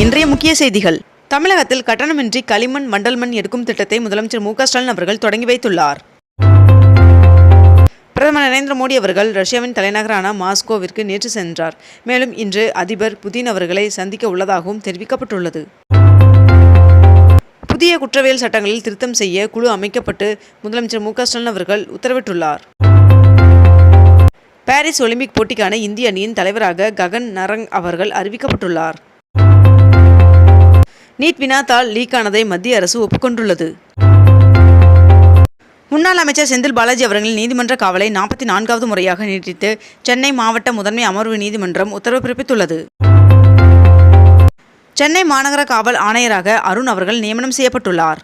இன்றைய முக்கிய செய்திகள். தமிழகத்தில் கட்டணமின்றி களிமண் மண்டல் மண் எடுக்கும் திட்டத்தை முதலமைச்சர் மு ஸ்டாலின் அவர்கள் தொடங்கி வைத்துள்ளார். பிரதமர் நரேந்திர மோடி அவர்கள் ரஷ்யாவின் தலைநகரான மாஸ்கோவிற்கு நேற்று சென்றார். மேலும் இன்று அதிபர் புதின் அவர்களை சந்திக்க உள்ளதாகவும் தெரிவிக்கப்பட்டுள்ளது. புதிய குற்றவியல் சட்டங்களில் திருத்தம் செய்ய குழு அமைக்கப்பட்டு முதலமைச்சர் மு ஸ்டாலின் அவர்கள் உத்தரவிட்டுள்ளார். பாரிஸ் ஒலிம்பிக் போட்டிக்கான இந்திய அணியின் தலைவராக ககன் நரங் அவர்கள் அறிவிக்கப்பட்டுள்ளார். நீட் வினாத்தாள் லீக் ஆனதை மத்திய அரசு ஒப்புக்கொண்டுள்ளது. முன்னாள் அமைச்சர் செந்தில் பாலாஜி அவர்களின் நீதிமன்ற காவலை நாற்பத்தி நான்காவது முறையாக நீட்டித்து சென்னை மாவட்ட முதன்மை அமர்வு நீதிமன்றம் உத்தரவு பிறப்பித்துள்ளது. சென்னை மாநகர காவல் ஆணையராக அருண் அவர்கள் நியமனம் செய்யப்பட்டுள்ளார்.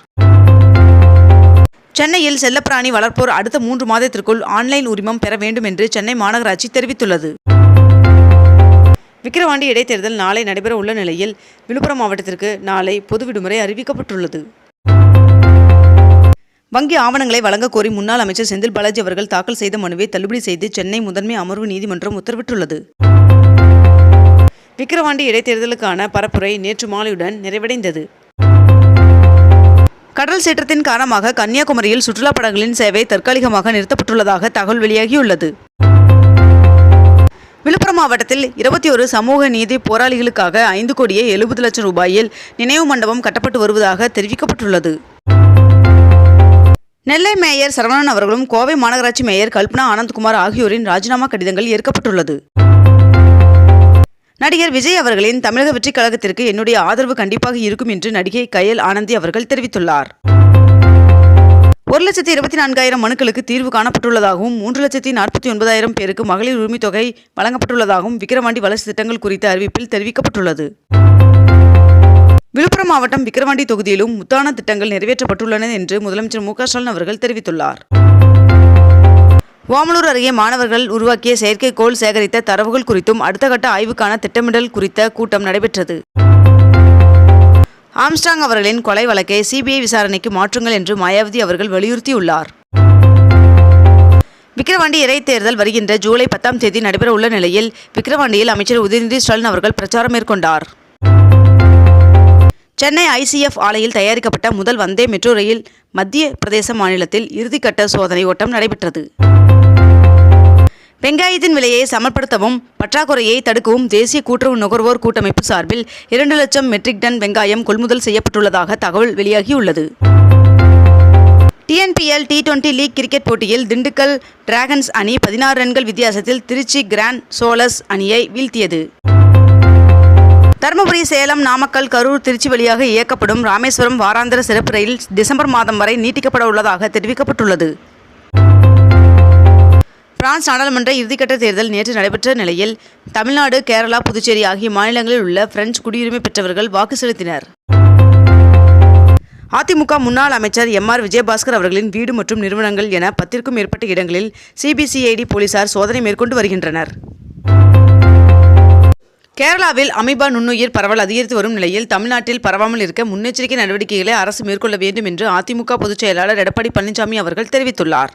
சென்னையில் செல்லப்பிராணி வளர்ப்போர் அடுத்த மூன்று மாதத்திற்குள் ஆன்லைன் உரிமம் பெற வேண்டும் என்று சென்னை மாநகராட்சி தெரிவித்துள்ளது. விக்கிரவாண்டி இடைத்தேர்தல் நாளை நடைபெற உள்ள நிலையில் விழுப்புரம் மாவட்டத்திற்கு நாளை பொது விடுமுறை அறிவிக்கப்பட்டுள்ளது. வங்கி ஆவணங்களை வழங்க கோரி முன்னாள் அமைச்சர் செந்தில் பாலாஜி அவர்கள் தாக்கல் செய்த மனுவை தள்ளுபடி செய்து சென்னை முதன்மை அமர்வு நீதிமன்றம் உத்தரவிட்டுள்ளது. விக்கிரவாண்டி இடைத்தேர்தலுக்கான பரப்புரை நேற்று மாலையுடன் நிறைவடைந்தது. கடல் சீற்றத்தின் காரணமாக கன்னியாகுமரியில் சுற்றுலா படங்களின் சேவை தற்காலிகமாக நிறுத்தப்பட்டுள்ளதாக தகவல் வெளியாகியுள்ளது. மாவட்டத்தில் இருபத்தி ஒரு சமூக நீதி போராளிகளுக்காக ஐந்து கோடியே எழுபது லட்சம் ரூபாயில் நினைவு மண்டபம் கட்டப்பட்டு வருவதாக தெரிவிக்கப்பட்டுள்ளது. நெல்லை மேயர் சரவணன் அவர்களும் கோவை மாநகராட்சி மேயர் கல்பனா ஆனந்த்குமார் ஆகியோரின் ராஜினாமா கடிதங்கள் ஏற்கப்பட்டுள்ளது. நடிகர் விஜய் அவர்களின் தமிழக வெற்றிக் கழகத்திற்கு என்னுடைய ஆதரவு கண்டிப்பாக இருக்கும் என்று நடிகை கயல் ஆனந்தி அவர்கள் தெரிவித்துள்ளார். ஒரு லட்சத்தி இருபத்தி நான்காயிரம் மனுக்களுக்கு தீர்வு காணப்பட்டுள்ளதாகவும் மூன்று லட்சத்தி நாற்பத்தி ஒன்பதாயிரம் பேருக்கு மகளிர் உரிமைத் தொகை வழங்கப்பட்டுள்ளதாகவும் விக்கிரவாண்டி வளர்ச்சி திட்டங்கள் குறித்த அறிவிப்பில் தெரிவிக்கப்பட்டுள்ளது. விழுப்புரம் மாவட்டம் விக்கிரவாண்டி தொகுதியிலும் முத்தான திட்டங்கள் நிறைவேற்றப்பட்டுள்ளன என்று முதலமைச்சர் மு ஸ்டாலின் அவர்கள் தெரிவித்துள்ளார். ஓமலூர் அருகே மாணவர்கள் உருவாக்கிய செயற்கைக்கோள் சேகரித்த தரவுகள் குறித்தும் அடுத்த கட்ட ஆய்வுக்கான திட்டமிடல் குறித்த கூட்டம் நடைபெற்றது. ஆம்ஸ்டாங் அவர்களின் கொலை வழக்கை சிபிஐ விசாரணைக்கு மாற்றுங்கள் என்று மாயாவதி அவர்கள் வலியுறுத்தியுள்ளார். விக்கிரவாண்டி இடைத்தேர்தல் வருகின்ற ஜூலை பத்தாம் தேதி நடைபெற உள்ள நிலையில் விக்கிரவாண்டியில் அமைச்சர் உதயநிதி ஸ்டாலின் அவர்கள் பிரச்சாரம் மேற்கொண்டார். சென்னை ஐசிஎஃப் ஆலையில் தயாரிக்கப்பட்ட முதல் வந்தே மெட்ரோ ரயில் மத்திய பிரதேச மாநிலத்தில் இறுதிக்கட்ட சோதனை ஓட்டம் நடைபெற்றது. வெங்காயத்தின் விலையை சமப்படுத்தவும் பற்றாக்குறையை தடுக்கவும் தேசிய கூட்டுறவு நுகர்வோர் கூட்டமைப்பு சார்பில் இரண்டு லட்சம் மெட்ரிக் டன் வெங்காயம் கொள்முதல் செய்யப்பட்டுள்ளதாக தகவல் வெளியாகியுள்ளது. TNPL T twenty league cricket போட்டியில் திண்டுக்கல் டிராகன்ஸ் அணி பதினாறு ரன்கள் வித்தியாசத்தில் திருச்சி கிராண்ட் சோலஸ் அணியை வீழ்த்தியது. தருமபுரி சேலம் நாமக்கல் கரூர் திருச்சி வழியாக இயக்கப்படும் ராமேஸ்வரம் வாராந்திர சிறப்பு ரயில் டிசம்பர் மாதம் வரை நீட்டிக்கப்பட உள்ளதாக தெரிவிக்கப்பட்டுள்ளது. பிரான்ஸ் நாடாளுமன்ற இறுதிக்கட்ட தேர்தல் நேற்று நடைபெற்ற நிலையில் தமிழ்நாடு கேரளா புதுச்சேரி ஆகிய மாநிலங்களில் உள்ள பிரெஞ்சு குடியுரிமை பெற்றவர்கள் வாக்கு செலுத்தினர். அதிமுக முன்னாள் அமைச்சர் எம் ஆர் விஜயபாஸ்கர் அவர்களின் வீடு மற்றும் நிறுவனங்கள் என பத்திற்கும் மேற்பட்ட இடங்களில் சிபிசிஐடி போலீசார் சோதனை மேற்கொண்டு வருகின்றனர். கேரளாவில் அமீபா நுண்ணுயிர் பரவல் அதிகரித்து வரும் நிலையில் தமிழ்நாட்டில் பரவாமல் இருக்க முன்னெச்சரிக்கை நடவடிக்கைகளை அரசு மேற்கொள்ள வேண்டும் என்று அதிமுக பொதுச் செயலாளர் எடப்பாடி பழனிசாமி அவர்கள் தெரிவித்துள்ளார்.